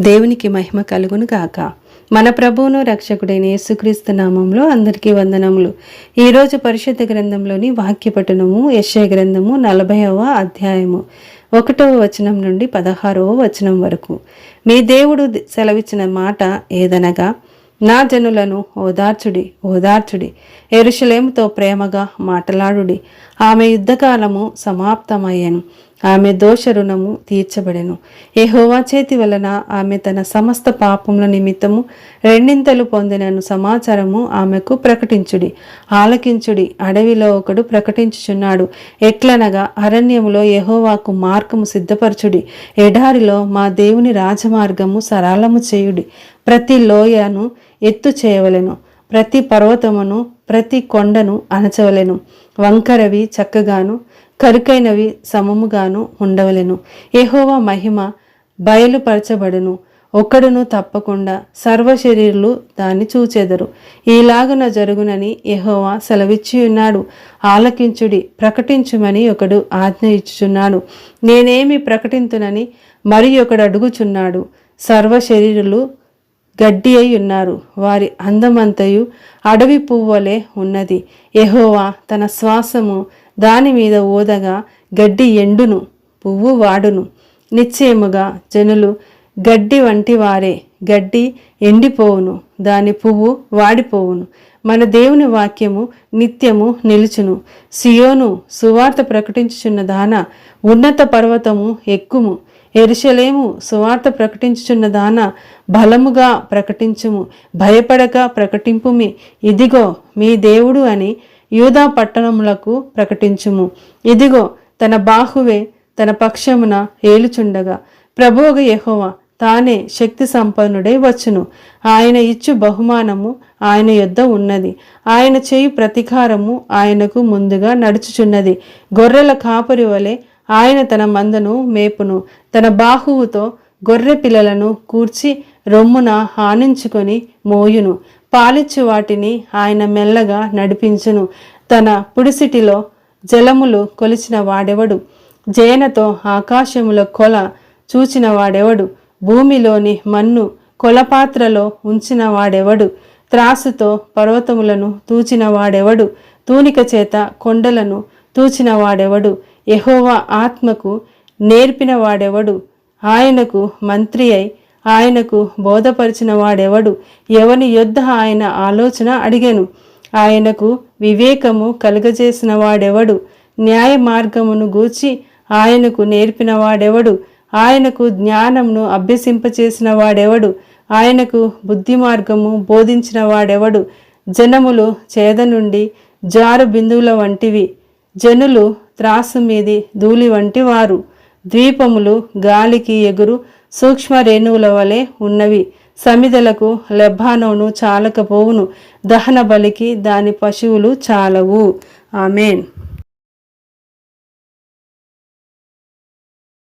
దేవునికి మహిమ కలుగును గాక. మన ప్రభువును రక్షకుడైన యేసుక్రీస్తు నామంలో అందరికీ వందనములు. ఈరోజు పరిశుద్ధ గ్రంథంలోని వాక్య పఠనము యశ్య గ్రంథము నలభైవ అధ్యాయము ఒకటవ వచనం నుండి పదహారవ వచనం వరకు. మీ దేవుడు సెలవిచ్చిన మాట ఏదనగా నా జనులను ఓదార్చుడి ఓదార్చుడి. ఎరుషలేముతో ప్రేమగా మాటలాడుడి. ఆమె యుద్ధకాలము సమాప్తమయ్యాను. ఆమె దోష రుణము తీర్చబడెను. ఏహోవా చేతి వలన ఆమె తన సమస్త పాపముల నిమిత్తము రెండింతలు పొందినను సమాచారము ఆమెకు ప్రకటించుడి. ఆలకించుడి. అడవిలో ఒకడు ప్రకటించుచున్నాడు. ఎట్లనగా అరణ్యములో ఎహోవాకు మార్గము సిద్ధపరచుడి. ఎడారిలో మా దేవుని రాజమార్గము సరళము చేయుడి. ప్రతి లోయను ఎత్తు చేయవలెను. ప్రతి పర్వతమును ప్రతి కొండను అణచవలెను. వంకరవి చక్కగాను కరుకైనవి సమముగాను ఉండవలెను. ఎహోవా మహిమ బయలుపరచబడును. ఒక్కడును తప్పకుండా సర్వశరీరులు దాన్ని చూచెదరు. ఈలాగున జరుగునని ఎహోవా సెలవిచ్చి ఉన్నాడు ఆలకించుడి ప్రకటించుమని ఒకడు ఆజ్ఞ ఇచ్చుచున్నాడు. నేనేమి ప్రకటింతునని మరి ఒకడు అడుగుచున్నాడు. సర్వశరీరులు గడ్డి అయి ఉన్నారు. వారి అందమంతయు అడవి పువ్వలే ఉన్నది. ఎహోవా తన శ్వాసము దాని మీద ఓదగా గడ్డి ఎండును పువ్వు వాడును. నిశ్చయముగా జనులు గడ్డి వంటి వారే. గడ్డి ఎండిపోవును దాని పువ్వు వాడిపోవును. మన దేవుని వాక్యము నిత్యము నిలుచును. సియోను సువార్త ప్రకటించుచున్న దాన ఉన్నత పర్వతము ఎక్కుము. ఎరుషలేము సువార్త ప్రకటించుచున్న దాన బలముగా ప్రకటించుము. భయపడక ప్రకటింపుమి. ఇదిగో మీ దేవుడు అని యూదా పట్టణములకు ప్రకటించుము. ఇదిగో తన బాహువే తన పక్షమున ఏలుచుండగా. ప్రభువుగ యహోవ తానే శక్తి సంపన్నుడై వచ్చును. ఆయన ఇచ్చు బహుమానము ఆయన యొద్ద ఉన్నది. ఆయన చేయి ప్రతీకారము ఆయనకు ముందుగా నడుచుచున్నది. గొర్రెల కాపరి వలె ఆయన తన మందను మేపును తన బాహువుతో గొర్రె పిల్లలను కూర్చి రొమ్మున హానించుకొని మోయును. పాలిచ్చు వాటిని ఆయన మెల్లగా నడిపించును. తన పుడిసిటిలో జలములు కొలిచిన వాడెవడు? జయనతో ఆకాశముల కొల చూచిన వాడెవడు? భూమిలోని మన్ను కొలపాత్రలో ఉంచిన వాడెవడు? త్రాసుతో పర్వతములను తూచిన వాడెవడు? తూనిక చేత కొండలను తూచిన వాడెవడు? యహోవా ఆత్మకు నేర్పిన వాడెవడు ఆయనకు మంత్రి అయి ఆయనకు బోధపరిచిన వాడెవడు ఎవని యొద్ద ఆయన ఆలోచన అడిగెను? ఆయనకు వివేకము కలుగజేసిన వాడెవడు న్యాయ మార్గమును గూర్చి ఆయనకు నేర్పిన వాడెవడు ఆయనకు జ్ఞానమును అభ్యసింపచేసిన వాడెవడు ఆయనకు బుద్ధి మార్గము బోధించిన వాడెవడు జనములు చేద నుండి జారు బిందువుల వంటివి. జనులు త్రాసు మీది ధూళి వంటి వారు. ద్వీపములు గాలికి ఎగురు సూక్ష్మ రేణువుల వలె ఉన్నవి. సమిదలకు లెబ్బానోను చాలకపోవును. దహన బలికి దాని పశువులు చాలవు. ఆమెన్.